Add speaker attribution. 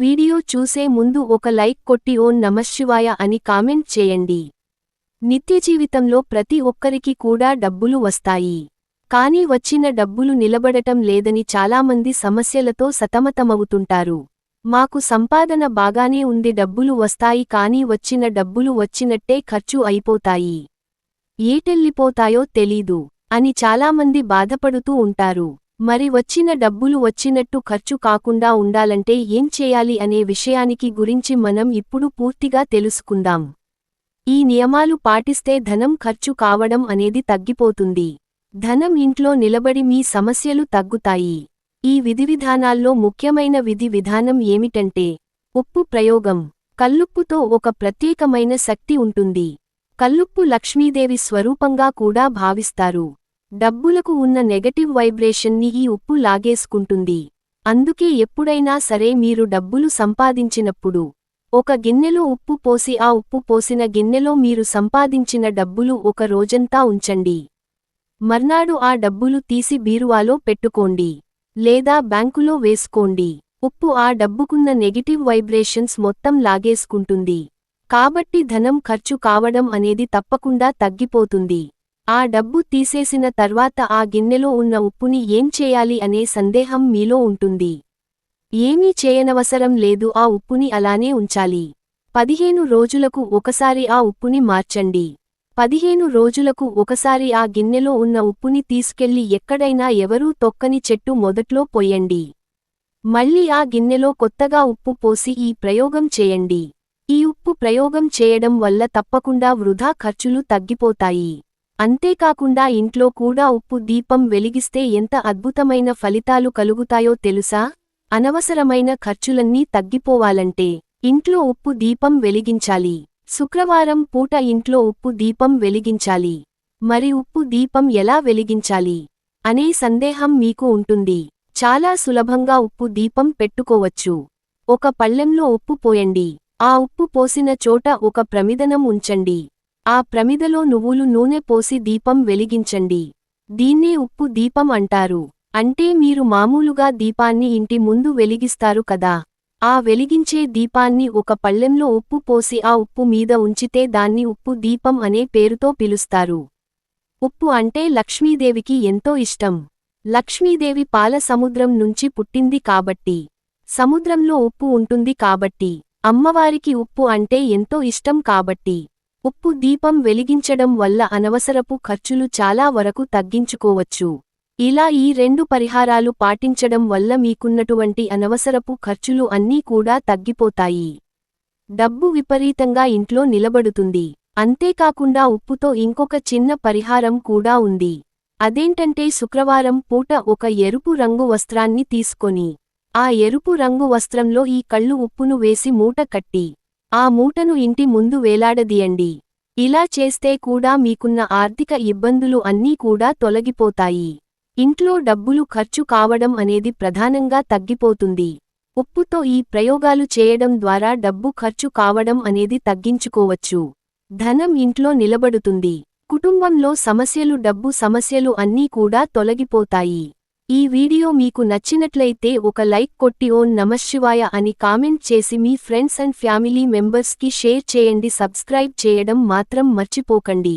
Speaker 1: Video చూసే ముందు ఒక లైక్ కొట్టి ఓం నమశివాయ అని కామెంట్ చేయండి. నిత్యజీవితంలో ప్రతి ఒక్కరికి కూడా డబ్బులు వస్తాయి. కానీ వచ్చిన డబ్బులు నిలబడటం లేదని చాలామంది సమస్యలతో సతమతమవుతుంటారు. మాకు సంపాదన బాగానే ఉంది డబ్బులు వస్తాయి కానీ వచ్చిన డబ్బులు వచ్చినట్టే ఖర్చు అయిపోతాయి. ఏటెల్లిపోతాయో తెలీదు అని చాలామంది బాధపడుతూ ఉంటారు. మరి వచ్చిన డబ్బులు వచ్చినట్టు ఖర్చు కాకుండా ఉండాలంటే ఏం చేయాలి అనే విషయానికి గురించి మనం ఇప్పుడు పూర్తిగా తెలుసుకుందాం. ఈ నియమాలు పాటిస్తే ధనం ఖర్చు కావడం అనేది తగ్గిపోతుంది. ధనం ఇంట్లో నిలబడి మీ సమస్యలు తగ్గుతాయి. ఈ విధివిధానాల్లో ముఖ్యమైన విధి విధానం ఏమిటంటే ఉప్పు ప్రయోగం. కల్లుప్పుతో ఒక ప్రత్యేకమైన శక్తి ఉంటుంది. కల్లుప్పు లక్ష్మీదేవి స్వరూపంగా కూడా భావిస్తారు. డబ్బులకు ఉన్న నెగటివ్ వైబ్రేషన్ని ఈ ఉప్పు లాగేసుకుంటుంది. అందుకే ఎప్పుడైనా సరే మీరు డబ్బులు సంపాదించినప్పుడు ఒక గిన్నెలో ఉప్పు పోసి ఆ ఉప్పు పోసిన గిన్నెలో మీరు సంపాదించిన డబ్బులు ఒక రోజంతా ఉంచండి. మర్నాడు ఆ డబ్బులు తీసి బీరువాలో పెట్టుకోండి. లేదా బ్యాంకులో వేసుకోండి. ఉప్పు ఆ డబ్బుకున్న నెగిటివ్ వైబ్రేషన్స్ మొత్తం లాగేసుకుంటుంది. కాబట్టి ధనం ఖర్చు కావడం అనేది తప్పకుండా తగ్గిపోతుంది. ఆ డబ్బు తీసేసిన తర్వాత ఆ గిన్నెలో ఉన్న ఉప్పుని ఏం చేయాలి అనే సందేహం మీలో ఉంటుంది. ఏమీ చేయనవసరం లేదు ఆ ఉప్పుని అలానే ఉంచాలి. పదిహేను రోజులకు ఒకసారి ఆ ఉప్పుని మార్చండి. పదిహేను రోజులకు ఒకసారి ఆ గిన్నెలో ఉన్న ఉప్పుని తీసుకెళ్ళి ఎక్కడైనా ఎవరూ తొక్కని చెట్టు మొదట్లో పొయ్యండి మళ్ళీ ఆ గిన్నెలో కొత్తగా ఉప్పు పోసి ఈ ప్రయోగం చేయండి. ఈ ఉప్పు ప్రయోగం చేయడం వల్ల తప్పకుండా వృధా ఖర్చులు తగ్గిపోతాయి. అంతేకాకుండా ఇంట్లో కూడా ఉప్పు దీపం వెలిగిస్తే ఎంత అద్భుతమైన ఫలితాలు కలుగుతాయో తెలుసా? అనవసరమైన ఖర్చులన్నీ తగ్గిపోవాలంటే ఇంట్లో ఉప్పు దీపం వెలిగించాలి. శుక్రవారం పూట ఇంట్లో ఉప్పు దీపం వెలిగించాలి. మరి ఉప్పు దీపం ఎలా వెలిగించాలి? అనే సందేహం మీకు ఉంటుంది. చాలా సులభంగా ఉప్పు దీపం పెట్టుకోవచ్చు. ఒక పళ్ళెంలో ఉప్పు పోయండి. ఆ ఉప్పు పోసిన చోట ఒక ప్రమిదనం ఉంచండి. ఆ ప్రమిదలో నువ్వులు నూనె పోసి దీపం వెలిగించండి. దీన్నే ఉప్పు దీపం అంటారు. అంటే మీరు మామూలుగా దీపాన్ని ఇంటి ముందు వెలిగిస్తారు కదా. ఆ వెలిగించే దీపాన్ని ఒక పళ్ళెంలో ఉప్పు పోసి ఆ ఉప్పు మీద ఉంచితే దాన్ని ఉప్పు దీపం అనే పేరుతో పిలుస్తారు. ఉప్పు అంటే లక్ష్మీదేవికి ఎంతో ఇష్టం. లక్ష్మీదేవి పాల సముద్రం నుంచి పుట్టింది కాబట్టి. సముద్రంలో ఉప్పు ఉంటుంది కాబట్టి. అమ్మవారికి ఉప్పు అంటే ఎంతో ఇష్టం కాబట్టి. ఉప్పు దీపం వెలిగించడం వల్ల అనవసరపు ఖర్చులు చాలా వరకు తగ్గించుకోవచ్చు. ఇలా ఈ రెండు పరిహారాలు పాటించడం వల్ల మీకున్నటువంటి అనవసరపు ఖర్చులు అన్నీ కూడా తగ్గిపోతాయి. డబ్బు విపరీతంగా ఇంట్లో నిలబడుతుంది. అంతేకాకుండా ఉప్పుతో ఇంకొక చిన్న పరిహారం కూడా ఉంది. అదేంటంటే శుక్రవారం పూట ఒక ఎరుపు రంగు వస్త్రాన్ని తీసుకొని ఆ ఎరుపు రంగు వస్త్రంలో ఈ కళ్ళు ఉప్పును వేసి మూట కట్టి ఆ మూటను ఇంటి ముందు వేలాడదీయండి. ఇలా చేస్తే కూడా మీకున్న ఆర్థిక ఇబ్బందులు అన్నీ కూడా తొలగిపోతాయి. ఇంట్లో డబ్బులు ఖర్చు కావడం అనేది ప్రధానంగా తగ్గిపోతుంది. ఉప్పుతో ఈ ప్రయోగాలు చేయడం ద్వారా డబ్బు ఖర్చు కావడం అనేది తగ్గించుకోవచ్చు. ధనం ఇంట్లో నిలబడుతుంది. కుటుంబంలో సమస్యలు డబ్బు సమస్యలు అన్నీ కూడా తొలగిపోతాయి. ఈ వీడియో మీకు నచ్చినట్లయితే ఒక లైక్ కొట్టి ఓన్ నమశివాయ అని కామెంట్ చేసి మీ ఫ్రెండ్స్ అండ్ ఫ్యామిలీ మెంబర్స్కి షేర్ చేయండి సబ్స్క్రైబ్ చేయడం మాత్రం మర్చిపోకండి.